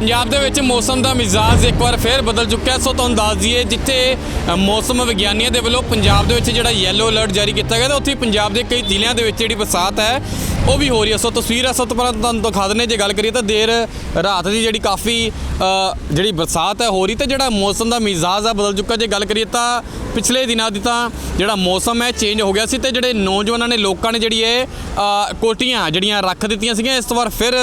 ਪੰਜਾਬ ਦੇ ਵਿੱਚ ਮੌਸਮ ਦਾ ਮਿਜ਼ਾਜ ਇੱਕ ਵਾਰ ਫੇਰ ਬਦਲ ਚੁੱਕਿਆ ਸੋ ਤੁਹਾਨੂੰ ਦੱਸ ਦਈਏ, ਜਿੱਥੇ ਮੌਸਮ ਵਿਗਿਆਨੀਆਂ ਦੇ ਵੱਲੋਂ ਪੰਜਾਬ ਦੇ ਵਿੱਚ ਜਿਹੜਾ ਯੈਲੋ ਅਲਰਟ ਜਾਰੀ ਕੀਤਾ ਗਿਆ, ਤਾਂ ਉੱਥੇ ਪੰਜਾਬ ਦੇ ਕਈ ਜ਼ਿਲ੍ਹਿਆਂ ਦੇ ਵਿੱਚ ਜਿਹੜੀ ਬਰਸਾਤ ਹੈ ਉਹ ਵੀ ਹੋ ਰਹੀ ਹੈ। ਸੋ ਤਸਵੀਰ ਹੈ ਸਭ ਤੋਂ ਪਹਿਲਾਂ ਤੁਹਾਨੂੰ ਦਿਖਾ ਦਿੰਦੇ ਜੇ ਗੱਲ ਕਰੀਏ ਤਾਂ ਦੇਰ ਰਾਤ ਦੀ ਜਿਹੜੀ ਕਾਫੀ ਜਿਹੜੀ ਬਰਸਾਤ ਹੈ ਹੋ ਰਹੀ ਤੇ ਜਿਹੜਾ ਮੌਸਮ ਦਾ ਮਿਜ਼ਾਜ ਆ ਬਦਲ ਚੁੱਕਾ। ਜੇ ਗੱਲ ਕਰੀਏ ਤਾਂ ਪਿਛਲੇ ਦਿਨਾਂ ਦੀ ਤਾਂ ਜਿਹੜਾ ਮੌਸਮ ਹੈ ਚੇਂਜ ਹੋ ਗਿਆ ਸੀ ਤੇ ਜਿਹੜੇ ਨੌਜਵਾਨਾਂ ਨੇ ਲੋਕਾਂ ਨੇ ਜਿਹੜੀ ਇਹ ਕੋਟੀਆਂ ਜਿਹੜੀਆਂ ਰੱਖ ਦਿੱਤੀਆਂ ਸੀਗੀਆਂ, ਇਸ ਵਾਰ ਫਿਰ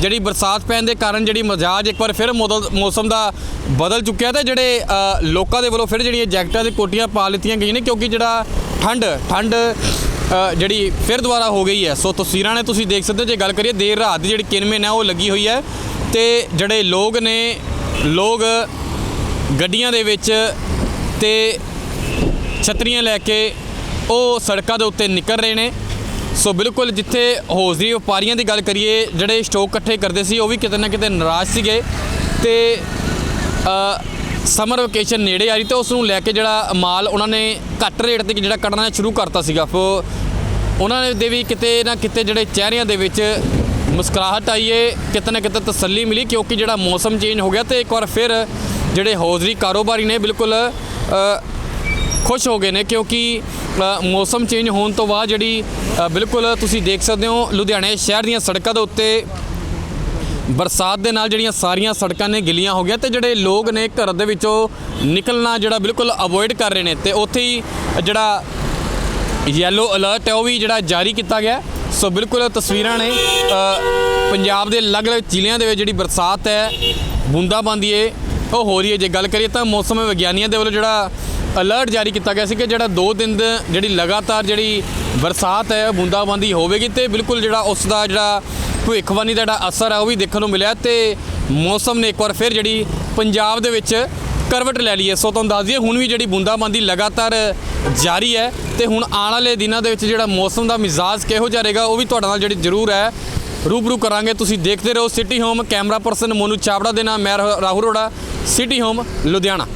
ਜਿਹੜੀ ਬਰਸਾਤ ਪੈਣ ਦੇ ਕਾਰਨ ਜਿਹੜੀ ਮਜਾਜ ਇੱਕ ਵਾਰ ਫਿਰ ਮੋਦਲ- ਮੌਸਮ ਦਾ ਬਦਲ ਚੁੱਕਿਆ ਤੇ ਜਿਹੜੇ ਲੋਕਾਂ ਦੇ ਵੱਲੋਂ ਫਿਰ ਜਿਹੜੀਆਂ ਜੈਕਟਾਂ ਤੇ ਕੋਟੀਆਂ ਪਾ ਲਿੱਤੀਆਂ ਗਈਆਂ ਨੇ ਕਿਉਂਕਿ ਜਿਹੜਾ ਠੰਡ ਠੰਡ ਜਿਹੜੀ ਫਿਰ ਦੁਬਾਰਾ ਹੋ ਗਈ ਹੈ। ਸੋ ਤਸਵੀਰਾਂ ਨੇ ਤੁਸੀਂ ਦੇਖ ਸਕਦੇ ਹੋ, ਜੇ ਗੱਲ ਕਰੀਏ ਦੇਰ ਰਾਤ ਦੀ ਜਿਹੜੀ ਕਿਨਮੇ ਨੇ ਉਹ ਲੱਗੀ ਹੋਈ ਹੈ। ਤੇ ਜਿਹੜੇ ਲੋਕ ਨੇ, ਲੋਕ ਗੱਡੀਆਂ ਦੇ ਵਿੱਚ ਤੇ ਛਤਰੀਆਂ ਲੈ ਕੇ ਉਹ ਸੜਕਾਂ ਦੇ ਉੱਤੇ ਨਿਕਲ ਰਹੇ ਨੇ। ਸੋ ਬਿਲਕੁਲ ਜਿੱਥੇ ਹੌਜ਼ਰੀ ਵਪਾਰੀਆਂ ਦੀ ਗੱਲ ਕਰੀਏ, ਜਿਹੜੇ ਸਟਾਕ ਇਕੱਠੇ ਕਰਦੇ ਸੀ, ਉਹ ਵੀ ਕਿਤੇ ਨਾ ਕਿਤੇ ਨਾਰਾਜ਼ ਸੀਗੇ। ਤੇ ਸਮਰ ਵਕੇਸ਼ਨ ਨੇੜੇ ਆ ਰਹੀ ਤੇ ਉਸ ਨੂੰ ਲੈ ਕੇ ਜਿਹੜਾ ਮਾਲ ਉਹਨਾਂ ਨੇ ਘੱਟ ਰੇਟ ਤੇ ਜਿਹੜਾ ਕੱਢਣਾ ਸ਼ੁਰੂ ਕਰਤਾ ਸੀਗਾ। ਫੋ, ਉਹਨਾਂ ਦੇ ਵੀ ਕਿਤੇ ਨਾ ਕਿਤੇ ਜਿਹੜੇ ਚਿਹਰਿਆਂ ਦੇ ਵਿੱਚ ਮੁਸਕਰਾਹਟ ਆਈ ਏ, ਕਿਤੇ ਨਾ ਕਿਤੇ ਤਸੱਲੀ ਮਿਲੀ ਕਿਉਂਕਿ ਜਿਹੜਾ ਮੌਸਮ ਚੇਂਜ ਹੋ ਗਿਆ ਤੇ ਇੱਕ ਵਾਰ ਫਿਰ ਜਿਹੜੇ ਹੌਜ਼ਰੀ ਕਾਰੋਬਾਰੀ ਨੇ ਬਿਲਕੁਲ ਖੁਸ਼ ਹੋ ਗਏ ਨੇ ਕਿਉਂਕਿ ਮੌਸਮ ਚੇਂਜ ਹੋਣ ਤੋਂ ਬਾਅਦ ਜਿਹੜੀ ਬਿਲਕੁਲ ਤੁਸੀਂ ਦੇਖ ਸਕਦੇ ਹੋ ਲੁਧਿਆਣੇ ਸ਼ਹਿਰ ਦੀਆਂ ਸੜਕਾਂ ਦੇ ਉੱਤੇ ਬਰਸਾਤ ਦੇ ਨਾਲ ਜਿਹੜੀਆਂ ਸਾਰੀਆਂ ਸੜਕਾਂ ਨੇ ਗਿੱਲੀਆਂ ਹੋ ਗਈਆਂ ਤੇ ਜਿਹੜੇ ਲੋਕ ਨੇ ਘਰ ਦੇ ਵਿੱਚੋਂ ਨਿਕਲਣਾ ਜਿਹੜਾ ਬਿਲਕੁਲ ਅਵੋਇਡ ਕਰ ਰਹੇ ਨੇ ਤੇ ਉੱਥੇ ਹੀ ਜਿਹੜਾ ਯੈਲੋ ਅਲਰਟ ਹੈ ਉਹ ਵੀ ਜਿਹੜਾ ਜਾਰੀ ਕੀਤਾ ਗਿਆ ਸੋ ਬਿਲਕੁਲ ਤਸਵੀਰਾਂ ਨੇ ਪੰਜਾਬ ਦੇ ਅਲੱਗ-ਅਲੱਗ ਜ਼ਿਲ੍ਹਿਆਂ ਦੇ ਵਿੱਚ ਜਿਹੜੀ ਬਰਸਾਤ ਹੈ ਬੂੰਦਾਬਾਂਦੀ ਹੈ ਉਹ ਹੋ ਰਹੀ ਹੈ। ਜੇ ਗੱਲ ਕਰੀਏ ਤਾਂ ਮੌਸਮ ਵਿਗਿਆਨੀਆਂ ਦੇ ਵੱਲੋਂ ਜਿਹੜਾ ਅਲਰਟ ਜਾਰੀ ਕੀਤਾ ਗਿਆ ਸੀ ਕਿ ਜਿਹੜਾ 2 ਦਿਨ ਜਿਹੜੀ ਲਗਾਤਾਰ ਜਿਹੜੀ ਬਰਸਾਤ ਹੈ ਬੂੰਦਾਬਾਂਦੀ ਹੋਵੇਗੀ ਤੇ ਬਿਲਕੁਲ ਜਿਹੜਾ ਉਸ ਦਾ ਜਿਹੜਾ ਭਵਿੱਖਬਾਣੀ ਦਾ ਜਿਹੜਾ ਅਸਰ ਹੈ ਉਹ ਵੀ ਦੇਖਣ ਨੂੰ ਮਿਲਿਆ ਤੇ ਮੌਸਮ ਨੇ ਇੱਕ ਵਾਰ ਫਿਰ ਜਿਹੜੀ ਪੰਜਾਬ ਦੇ ਵਿੱਚ ਕਰਵਟ ਲੈ ਲਈ ਹੈ। ਸੋ ਤੁਹਾਨੂੰ ਦੱਸ ਦਈਏ, ਹੁਣ ਵੀ ਜਿਹੜੀ ਬੂੰਦਾਬਾਂਦੀ ਲਗਾਤਾਰ ਜਾਰੀ ਹੈ ਤੇ ਹੁਣ ਆਉਣ ਵਾਲੇ ਦਿਨਾਂ ਦੇ ਵਿੱਚ ਜਿਹੜਾ ਮੌਸਮ ਦਾ ਮਿਜ਼ਾਜ ਕਿਹੋ ਜਿਹਾ ਰਹੇਗਾ ਉਹ ਵੀ ਤੁਹਾਡੇ ਨਾਲ ਜਿਹੜੀ ਜ਼ਰੂਰ ਹੈ, ਰੂਬਰੂ ਕਰਾਂਗੇ। ਤੁਸੀਂ ਦੇਖਦੇ ਰਹੋ city home camera person Monu Chawra ਦੇ ਨਾਲ, ਮੈਂ ਰਾਹੁਲ ਰੋੜਾ ਸਿਟੀ ਹੋਮ ਲੁਧਿਆਣਾ।